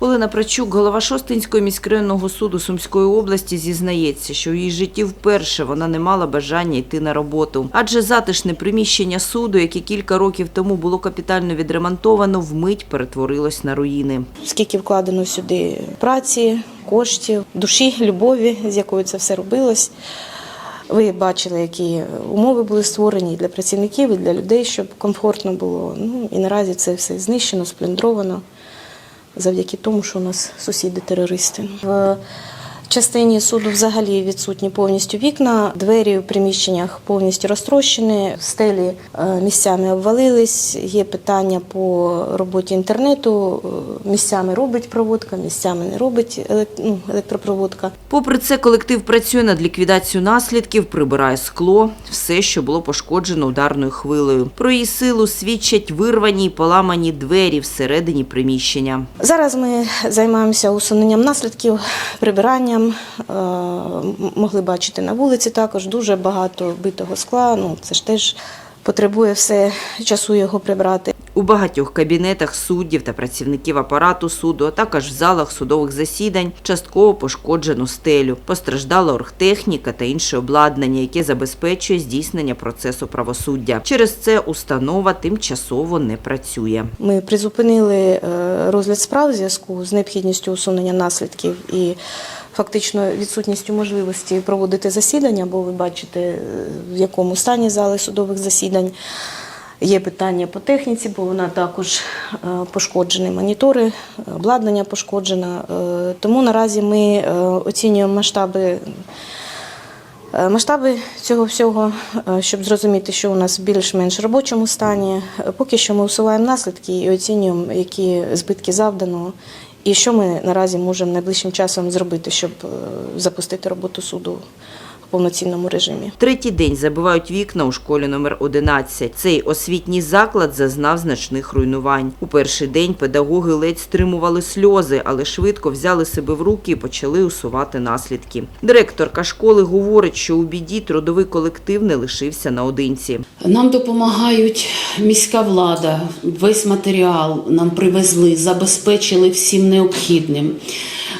Олена Прачук, голова Шостинського міськрайонного суду Сумської області, зізнається, що в її житті вперше вона не мала бажання йти на роботу. Адже затишне приміщення суду, яке кілька років тому було капітально відремонтовано, вмить перетворилось на руїни. скільки вкладено сюди праці, коштів, душі, любові, з якою це все робилось. Ви бачили, які умови були створені і для працівників, і для людей, щоб комфортно було. Ну і наразі це все знищено, сплюндровано завдяки тому, що у нас сусіди терористи. В частині суду взагалі відсутні повністю вікна, двері в приміщеннях повністю розтрощені, стелі е, місцями обвалились. Є питання по роботі інтернету. е, Місцями робить проводка, місцями не робить ну, електропроводка. Попри це, колектив працює над ліквідацією наслідків, прибирає скло, все, що було пошкоджено ударною хвилею. Про її силу свідчать вирвані й поламані двері всередині приміщення. Зараз ми займаємося усуненням наслідків, прибиранням. Е, м- Могли бачити на вулиці також дуже багато битого скла. Ну це ж теж потребує все часу його прибрати. У багатьох кабінетах суддів та працівників апарату суду, а також в залах судових засідань, частково пошкоджено стелю. Постраждала оргтехніка та інше обладнання, яке забезпечує здійснення процесу правосуддя. Через це установа тимчасово не працює. Ми призупинили е, розгляд справ в зв'язку з необхідністю усунення наслідків і фактично відсутністю можливості проводити засідання, бо ви бачите, е, в якому стані зали судових засідань. Є питання по техніці, бо вона також е, пошкоджені монітори, обладнання пошкоджено. Е, Тому наразі ми е, оцінюємо масштаби Е, Масштаби цього всього, е, щоб зрозуміти, що у нас в більш-менш робочому стані. Е, Поки що ми усуваємо наслідки і оцінюємо, які збитки завдано, і що ми наразі можемо найближчим часом зробити, щоб е, запустити роботу суду повноцінному режимі. Третій день забивають вікна у школі номер 11. Цей освітній заклад зазнав значних руйнувань. У перший день педагоги ледь стримували сльози, але швидко взяли себе в руки і почали усувати наслідки. Директорка школи говорить, що у біді трудовий колектив не лишився наодинці. Нам допомагають міська влада, весь матеріал нам привезли, забезпечили всім необхідним.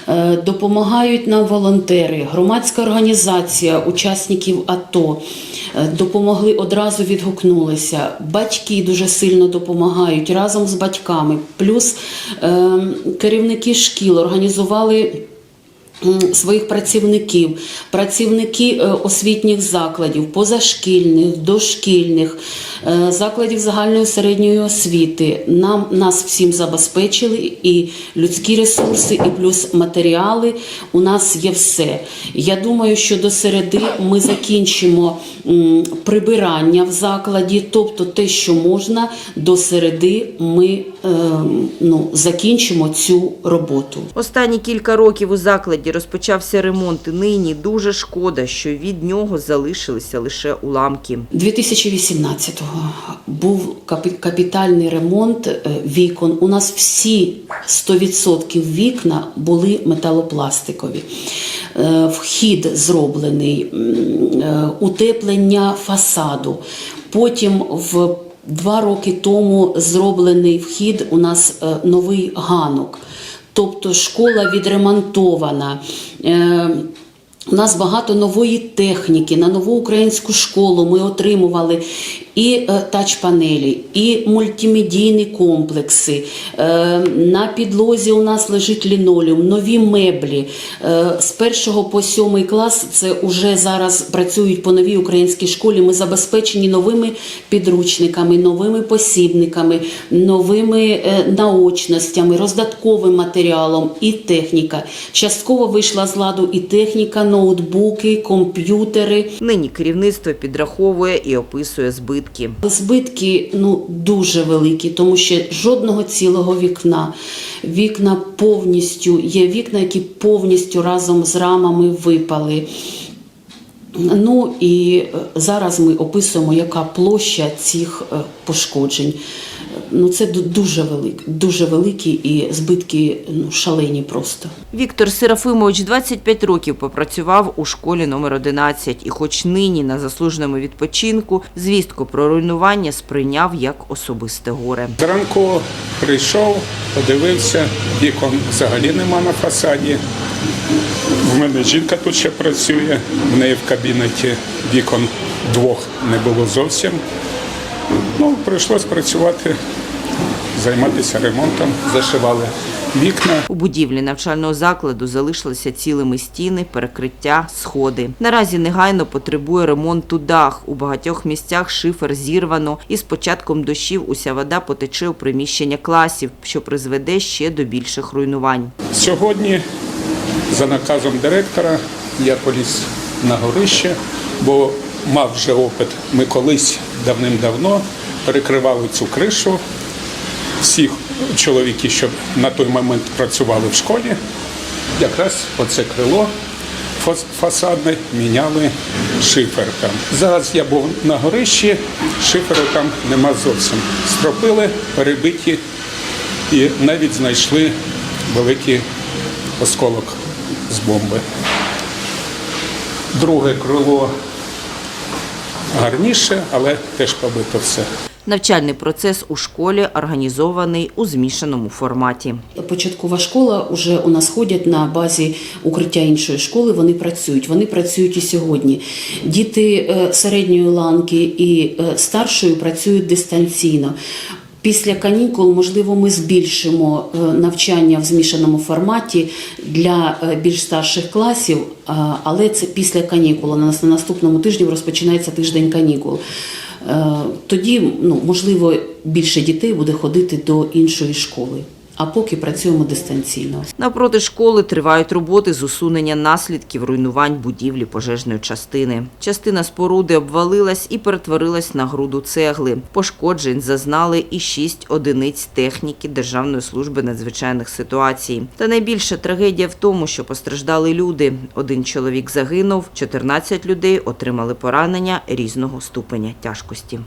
Е, Допомагають нам волонтери, громадська організація учасників АТО. Е, Допомогли одразу відгукнулися. Батьки дуже сильно допомагають разом з батьками. Плюс е, керівники шкіл організували своїх працівників, працівники е, освітніх закладів, позашкільних, дошкільних, е, закладів загальної середньої освіти. Нам нас всім забезпечили і людські ресурси, і плюс матеріали. У нас є все. Я думаю, що до середи ми закінчимо прибирання в закладі, тобто те, що можна, до середи ми е, ну, закінчимо цю роботу. Останні кілька років у закладі розпочався ремонт. і Нині дуже шкода, що від нього залишилися лише уламки. 2018-го був капітальний ремонт е, вікон. У нас всі 100% вікна були металопластикові. Е, Вхід зроблений, е, утеплення фасаду. Потім в два роки тому зроблений вхід у нас новий ганок. Тобто школа відремонтована. Е, у нас багато нової техніки. На нову українську школу ми отримували і е, тач-панелі, і мультимедійні комплекси. Е, На підлозі у нас лежить лінолеум, нові меблі. Е, З першого по сьомий клас це вже зараз працюють по новій українській школі. Ми забезпечені новими підручниками, новими посібниками, новими наочностями, роздатковим матеріалом і техніка. Частково вийшла з ладу і техніка, ноутбуки, комп'ютери. Нині керівництво підраховує і описує збитки. Збитки ну дуже великі, тому що жодного цілого вікна. Вікна повністю є вікна, які повністю разом з рамами випали. Ну і е, зараз ми описуємо, яка площа цих е, пошкоджень. Ну це ду- дуже великі, дуже великі і збитки ну, шалені просто. Віктор Серафимович 25 років попрацював у школі номер 11 і хоч нині на заслуженому відпочинку, звістку про руйнування сприйняв як особисте горе. Зранку прийшов, подивився, вікон взагалі нема на фасаді. В мене жінка тут ще працює, в неї в кабінеті вікон двох не було зовсім. Ну, прийшлось працювати, займатися ремонтом, зашивали вікна. У будівлі навчального закладу залишилися цілими стіни, перекриття, сходи. Наразі негайно потребує ремонту дах. У багатьох місцях шифер зірвано, і з початком дощів уся вода потече у приміщення класів, що призведе ще до більших руйнувань. Сьогодні, за наказом директора, я поліз на горище, бо мав вже опит. Ми колись давним-давно перекривали цю кришу. Всі чоловіки, що на той момент працювали в школі, якраз оце крило фасадне міняли шифером. Зараз я був на горищі, шиферу там нема зовсім. Стропили, перебиті і навіть знайшли великий осколок з бомби. Друге крило гарніше, але теж побито все. Навчальний процес у школі організований у змішаному форматі. Початкова школа вже у нас ходять на базі укриття іншої школи. Вони працюють. Вони працюють і сьогодні. Діти е, середньої ланки і е, старшої працюють дистанційно. Після канікул, можливо, ми збільшимо е, навчання в змішаному форматі для більш старших класів, але це після канікул. У нас на наступному тижні розпочинається тиждень канікул. Е, Тоді, ну, можливо, більше дітей буде ходити до іншої школи. А поки працюємо дистанційно. Навпроти школи тривають роботи з усунення наслідків руйнувань будівлі пожежної частини. Частина споруди обвалилась і перетворилась на груду цегли. Пошкоджень зазнали і шість одиниць техніки Державної служби надзвичайних ситуацій. Та найбільша трагедія в тому, що постраждали люди. Один чоловік загинув, 14 людей отримали поранення різного ступеня тяжкості.